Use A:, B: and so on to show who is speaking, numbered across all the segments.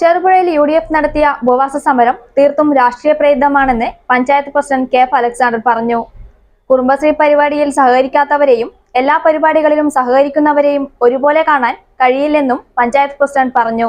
A: ചെറുപുഴയിൽ U D F നടത്തിയ ഉപവാസ സമരം തീർത്തും രാഷ്ട്രീയ പ്രേരിതമാണെന്ന് panchayat president K F Alexander പറഞ്ഞു. കുടുംബശ്രീ പരിപാടിയിൽ സഹകരിക്കാത്തവരെയും എല്ലാ പരിപാടികളിലും സഹകരിക്കുന്നവരെയും ഒരുപോലെ കാണാൻ കഴിയില്ലെന്നും പഞ്ചായത്ത് പ്രസിഡന്റ് പറഞ്ഞു.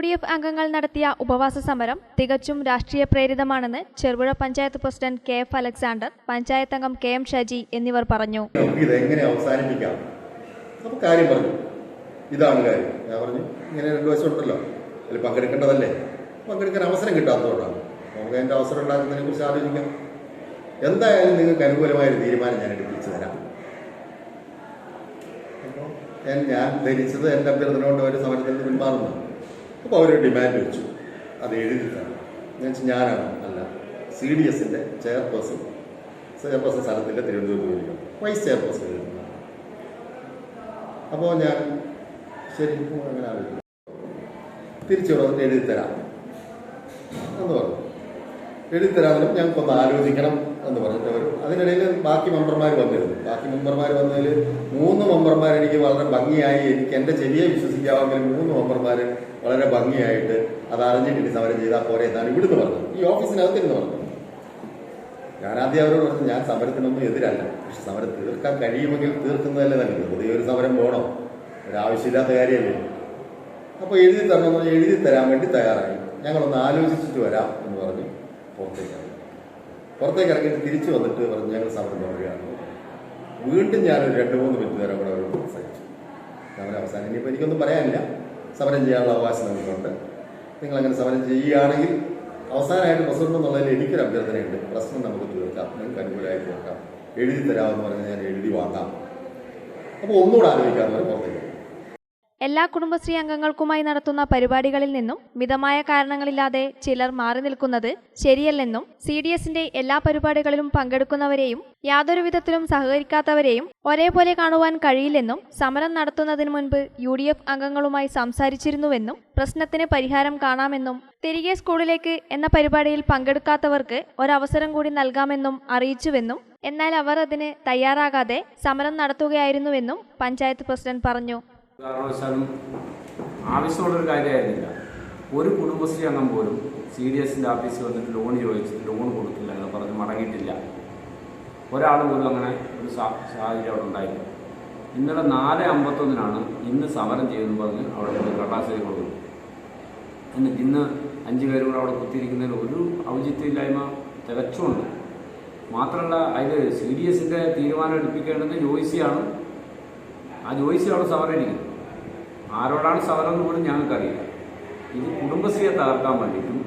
A: ഡി എഫ് അംഗങ്ങൾ നടത്തിയ ഉപവാസ സമരം തികച്ചും രാഷ്ട്രീയ പ്രേരിതമാണെന്ന് Cherupuzha panchayat president K F Alexander panchayat അംഗം കെ എം ഷജി എന്നിവർ പറഞ്ഞു.
B: ഇത് എങ്ങനെ അവസാനിപ്പിക്കാം? അപ്പോൾ കാര്യം പറഞ്ഞു. ഇതാണ് കാര്യം. ഞാൻ പറഞ്ഞു ഇങ്ങനെ രണ്ട് വശമുണ്ടല്ലോ അതിൽ പങ്കെടുക്കേണ്ടതല്ലേ? പങ്കെടുക്കാൻ അവസരം കിട്ടാത്തതുകൊണ്ടാണ്. നമുക്ക് അതിന്റെ അവസരം ഉണ്ടാക്കുന്നതിനെ കുറിച്ച് ആലോചിക്കാം. എന്തായാലും നിങ്ങൾക്ക് അനുകൂലമായൊരു തീരുമാനം ഞാൻ എടുപ്പിച്ചു തരാം. അപ്പോൾ ഞാൻ- ധരിച്ചത് എന്റെ അഭ്യർത്ഥന കൊണ്ട് അവർ സമരത്തിൽ പിന്മാറുന്നു അപ്പോൾ അവർ ഡിമാൻഡ് വെച്ചു. അത് എഴുതി തരണം ഞാൻ ഞാനാണ് അല്ല സി ഡി എസിന്റെ ചെയർപേഴ്സൺ ചെയർപേഴ്സൺ സ്ഥലത്തിന്റെ തിരുവനന്തപുരത്ത് ജോലിക്കും വൈസ് ചെയർപേഴ്സൺ എഴുതുന്നു അപ്പോൾ ഞാൻ ശരി അങ്ങനെ ആലോചിക്കും തിരിച്ചു വന്നിട്ട് എഴുതി തരാം എന്ന് പറഞ്ഞു. എഴുതി തരാമെന്നും ഞങ്ങൾക്കൊന്ന് ആലോചിക്കണം എന്ന് അതിനിടയിൽ ബാക്കി മെമ്പർമാർ വന്നിരുന്നു. ബാക്കി മെമ്പർമാർ വന്നതിൽ മൂന്ന് മെമ്പർമാർ എനിക്ക് വളരെ ഭംഗിയായി എനിക്ക് എന്റെ ചെവിയെ വിശ്വസിക്കാമെങ്കിൽ മൂന്ന് മെമ്പർമാർ വളരെ ഭംഗിയായിട്ട് അത് അറിഞ്ഞിട്ട് സമരം ചെയ്താൽ പോരെ എന്നാണ് ഇവിടുന്ന് പറഞ്ഞത് ഈ ഓഫീസിനകത്ത് ഇരുന്ന് പറഞ്ഞു ഞാൻ ആദ്യം അവരോട് പറഞ്ഞു ഞാൻ സമരത്തിനൊന്നും എതിരല്ല. പക്ഷെ സമരം തീർക്കാൻ കഴിയുമെങ്കിൽ തീർക്കുന്നതല്ലേ നല്ലത്. പുതിയ ഒരു സമരം പോകണം ഒരാവശ്യമില്ലാത്ത കാര്യമല്ലേ? അപ്പോൾ എഴുതി തരണം എഴുതി തരാൻ വേണ്ടി തയ്യാറായി. ഞങ്ങളൊന്ന് ആലോചിച്ചിട്ട് വരാം എന്ന് പറഞ്ഞ്. പുറത്തേക്ക് ഇറങ്ങി. പുറത്തേക്ക് ഇറങ്ങിയിട്ട് തിരിച്ചു വന്നിട്ട് പറഞ്ഞു ഞങ്ങൾ സമരം തുടരുകയാണ്. വീണ്ടും ഞാനൊരു രണ്ട് മൂന്ന് മിനിറ്റ് നേരം കൂടെ അവരോട് സംസാരിച്ചു. സമരം അവസാനം ഇനിയിപ്പോൾ എനിക്കൊന്നും പറയാനില്ല. സമരം ചെയ്യാനുള്ള അവകാശം നമുക്കുണ്ട് നിങ്ങളങ്ങനെ സമരം ചെയ്യുകയാണെങ്കിൽ അവസാനമായിട്ട് പ്രസിഡന്റ് എന്നുള്ളതിൽ എനിക്കൊരു അഭ്യർത്ഥനയുണ്ട്. പ്രശ്നം നമുക്ക് തീർക്കാം. നിങ്ങൾക്ക് അനുകൂലമായി തീർക്കാം. എഴുതി തരാമെന്ന് പറഞ്ഞാൽ ഞാൻ എഴുതി വാങ്ങാം. അപ്പോൾ ഒന്നുകൂടെ ആലോചിക്കാമെന്ന് പറഞ്ഞാൽ പുറത്തേക്ക്.
A: എല്ലാ കുടുംബശ്രീ അംഗങ്ങൾക്കുമായി നടത്തുന്ന പരിപാടികളിൽ നിന്നും മിതമായ കാരണങ്ങളില്ലാതെ ചിലർ മാറി നിൽക്കുന്നത് ശരിയല്ലെന്നും സി ഡി എസിന്റെ എല്ലാ പരിപാടികളിലും പങ്കെടുക്കുന്നവരെയും യാതൊരു വിധത്തിലും സഹകരിക്കാത്തവരെയും ഒരേപോലെ കാണുവാൻ കഴിയില്ലെന്നും സമരം നടത്തുന്നതിന് മുൻപ് യു ഡി എഫ് അംഗങ്ങളുമായി സംസാരിച്ചിരുന്നുവെന്നും പ്രശ്നത്തിന് പരിഹാരം കാണാമെന്നും തിരികെ സ്കൂളിലേക്ക് എന്ന പരിപാടിയിൽ പങ്കെടുക്കാത്തവർക്ക് ഒരവസരം കൂടി നൽകാമെന്നും അറിയിച്ചുവെന്നും എന്നാൽ അവർ അതിന് തയ്യാറാകാതെ സമരം നടത്തുകയായിരുന്നുവെന്നും പഞ്ചായത്ത് പ്രസിഡന്റ് പറഞ്ഞു
C: കാരണവശാലും ആവശ്യമുള്ളൊരു കാര്യമായിരുന്നില്ല. ഒരു കുടുംബശ്രീ അംഗം പോലും സി ഡി എസിന്റെ ഓഫീസിൽ വന്നിട്ട് ലോൺ ചോദിച്ചിട്ട് ലോൺ കൊടുക്കില്ല എന്ന് പറഞ്ഞ് മടങ്ങിയിട്ടില്ല. ഒരാൾ പോലും അങ്ങനെ ഒരു സാഹചര്യം അവിടെ ഉണ്ടായില്ല. ഇന്നലെ നാല് അമ്പത്തൊന്നിനാണ് ഇന്ന് സമരം ചെയ്യുമെന്ന് പറഞ്ഞ് അവിടെ കൊണ്ട് കടാശ്ശേരി കൊടുക്കുന്നു എന്നിട്ട് ഇന്ന് അഞ്ച് പേരും കൂടെ അവിടെ കുത്തിയിരിക്കുന്നതിൽ ഒരു ഔചിത്യമില്ലായ്മ തികച്ചുണ്ട് മാത്രമല്ല അതിൽ സി ഡി എസിന്റെ തീരുമാനം എടുപ്പിക്കേണ്ടത് ജോയിസിയാണ്. ആ ജോയിസി അവിടെ സമരം ഇരിക്കുന്നു ആരോടാണ് സമരം എന്ന് പോലും ഞങ്ങൾക്കറിയില്ല. ഇത് കുടുംബശ്രീയെ തകർക്കാൻ വേണ്ടിയിട്ടും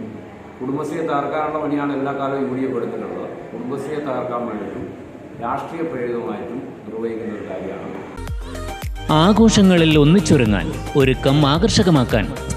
C: കുടുംബശ്രീയെ തകർക്കാനുള്ള പണിയാണ് എല്ലാ കാലവും യു ഡി എഫ് എടുത്തിട്ടുള്ളത്. കുടുംബശ്രീയെ തകർക്കാൻ വേണ്ടിയിട്ടും രാഷ്ട്രീയ പ്രേരിതമായിട്ടും നിർവഹിക്കുന്ന ഒരു കാര്യമാണ്.
D: ആഘോഷങ്ങളിൽ ഒന്നിച്ചൊരുങ്ങാൻ ഒരുക്കം ആകർഷകമാക്കാൻ